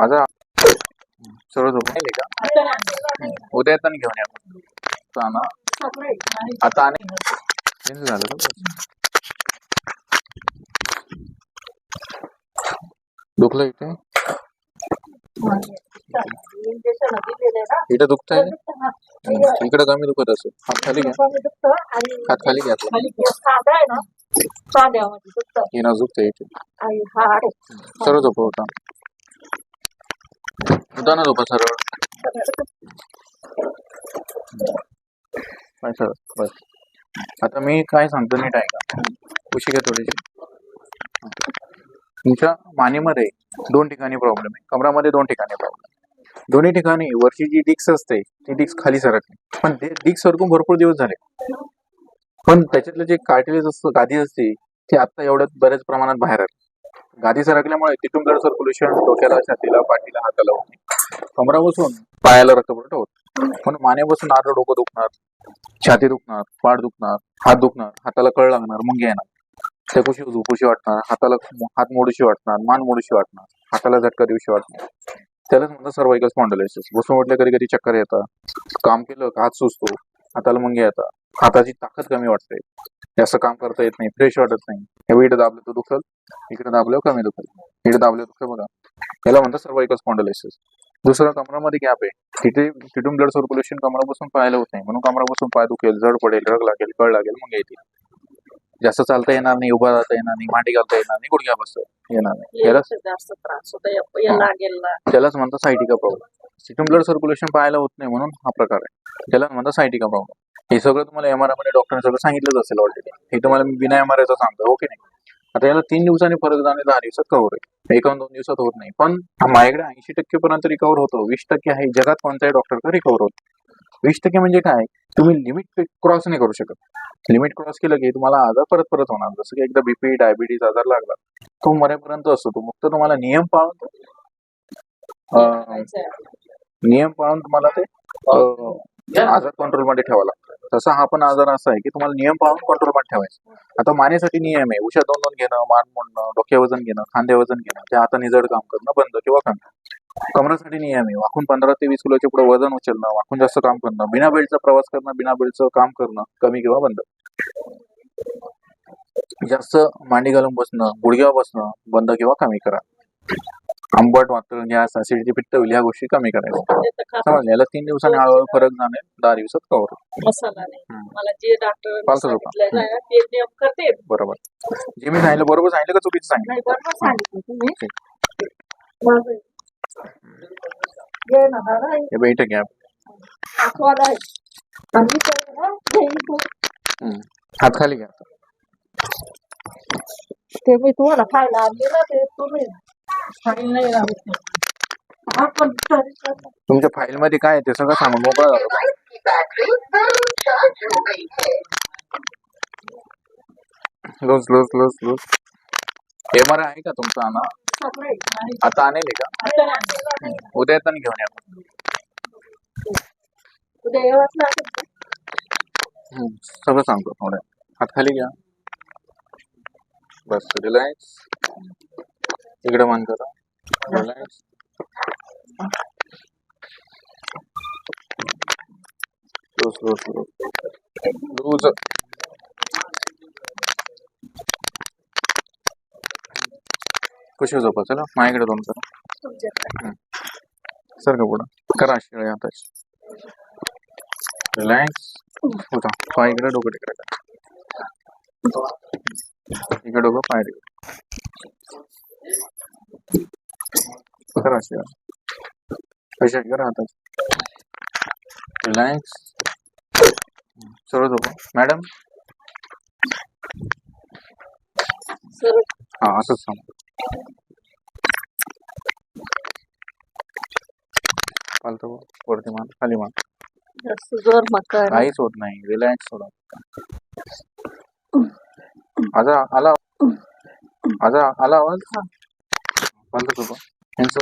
माझा सर्व का? उद्या येताना घेऊन या. मग. आता आणि झालं? दुखलं इथे? इथं दुखतंय? इकडे कमी दुखत असेल. हात खाली घ्या. हात खाली घ्या. हे ना? दुखतंय इथे. सर्व झोप होता. होता ना झोपा सरळ सर बस. आता मी काय सांगतो नीट ऐका. उशी घ्या थोडीशी. तुमच्या मानेमध्ये दोन ठिकाणी प्रॉब्लेम आहे. कमरामध्ये दोन ठिकाणी प्रॉब्लेम दोन्ही ठिकाणी वरची जी डिक्स असते ती डिक्स खाली सरकली. पण ते डिक्स सरकून भरपूर दिवस झाले. पण त्याच्यातलं जे कार्टिलेज असतं गादी असते ते आता एवढ्यात बऱ्याच प्रमाणात बाहेर आले. गादी सरकल्यामुळे तिथून ब्लड सर्क्युलेशन डोक्याला छातीला पाठीला हाताला होत कमरा बसून पायाला रक्तपुरवठा होत पण मानेपासून आर डोकं दुखणार छाती दुखणार पाठ दुखणार हात दुखणार हाताला कळ लागणार मुंग्या येणार. त्या झोपूशी वाटणार हाताला हात मोडूशी वाटणार मान मोडूशी वाटणार हाताला झटका देऊशी वाटणार. त्यालाच म्हणतात सर्वायकल स्पॉन्डलायसिस बसून म्हटलं कधी कधी चक्कर येतात. काम केलं का हात सुचतो हाताला मुंगे येतात. हाताची ताकद कमी वाटते. जास्त काम करता येत नाही फ्रेश वाटत नाही. हे इकडे दाबलं तर दुखल इकडे दाबल्यावर कमी दुखल. इकडे दाबल्यावर दुखल बघा. याला म्हणतात सर्वायकल स्पॉन्डलायसिस दुसरं कमरामध्ये गॅप आहे. तिथे तिथून ब्लड सर्क्युलेशन कमरापासून पाहायला होत नाही. म्हणून कमरापासून पाय दुखेल जड पडेल रग लागेल कळ लागेल मग येतील. जास्त चालता येणार नाही उभा राहता येणार नाही मांडी घालता येणार नाही गुडघ्या बसता येणार नाही. याला त्यालाच म्हणतात सायटिका प्रॉब्लेम तिथून ब्लड सर्क्युलेशन पाहायला होत नाही म्हणून हा प्रकार आहे. त्याला म्हणतात सायटिका प्रॉब्लेम हे सगळं तुम्हाला एम आरमध्ये डॉक्टरने सगळं सांगितलंच असेल ऑलरेडी हे तुम्हाला मी बिना एम आर सांगतो हो की नाही? आता याला तीन दिवसांनी फरक जाणे दहा दिवसात कव्हर आहे. एका दोन दिवसात होत नाही. पण माझ्याकडे ऐंशी टक्के पर्यंत रिकवर होतो. वीस टक्के आहे. जगात कोणत्याही डॉक्टरकडे रिकवर होतो वीस टक्के म्हणजे काय? तुम्ही लिमिट क्रॉस नाही करू शकत. लिमिट क्रॉस केलं की तुम्हाला आजार परत परत होणार. जसं की एकदा बीपी डायबिटीज आजार लागला. तो मरेपर्यंत असतो. तो फक्त तुम्हाला नियम पाळून नियम पाळून तुम्हाला ते आजार कंट्रोलमध्ये ठेवावा लागतो. तसा हा पण आजार असा आहे की तुम्हाला नियम पाळून कंट्रोलमध्ये ठेवायचा. आता मानेसाठी नियम आहे उशा दोन दोन घेणं मान मोडणं डोक्या वजन घेणं खांद्या वजन घेणं त्या हाताने जड काम करणं बंद किंवा कमी कमरासाठी नियम आहे वाकून पंधरा ते वीस किलोच्या पुढे वजन उचलणं वाकून जास्त काम करणं बिना बेल्टचा प्रवास करणं बिना बेल्टचं काम करणं कमी किंवा बंद. जास्त मांडी घालून बसणं गुडघ्यावर बसणं बंद किंवा कमी करा. आंबट वातर गॅस ऍसिडिटी पित्त होईल ह्या गोष्टी कमी करायच्या. खात समजलं? याला तीन दिवसांनी हळूहळू फरक जाणे दहा दिवसात कवर मसाला नाही. हम्म. मला जे डॉक्टर पालथं झोपा. सांगितलं ना, ते नियम करते. बरोबर. जे मी सांगितलं बरोबर सांगितलं का चुकीचं सांगितलं? नाही बरोबर सांगितलं तुम्ही. ना दादा हे घ्या. आस्वाद आहे. आणि ते ना, हे इथून- हात खाली घ्या. ते मी तुम्हाला खायला आणले ना ते तुम्ही. फाईल नाही तुमच्या फाईल मध्ये काय आहे ते सगळं सांगून मोकळा झालं का? Loose loose loose loose. M R आहे का तुमचा ना आहे. आता आणेल का? उद्या येताना घेऊन या. सगळं सांगतो थोड्या. हात खाली घ्या. बस रिलॅक्स इकडे मान करा. रिलॅक्स लूज लूज लूज कशी झोपा चला माझ्याकडे दोन करा सर का पुढं? करा शिळे आता. रिलॅक्स होता पाय इकडे डोकं तिकडे करा. इकडे डोकं पाय तिकडे. करा शिळे कशा करा रिलॅक्स सरळ झोपा मॅडम हा असंच सांग. पालतो वरती मान खाली मान. जोर मकर काहीच होत नाही. रिलॅक्स थोडा आजा आला. आजा आला आवाज? 关注主播全是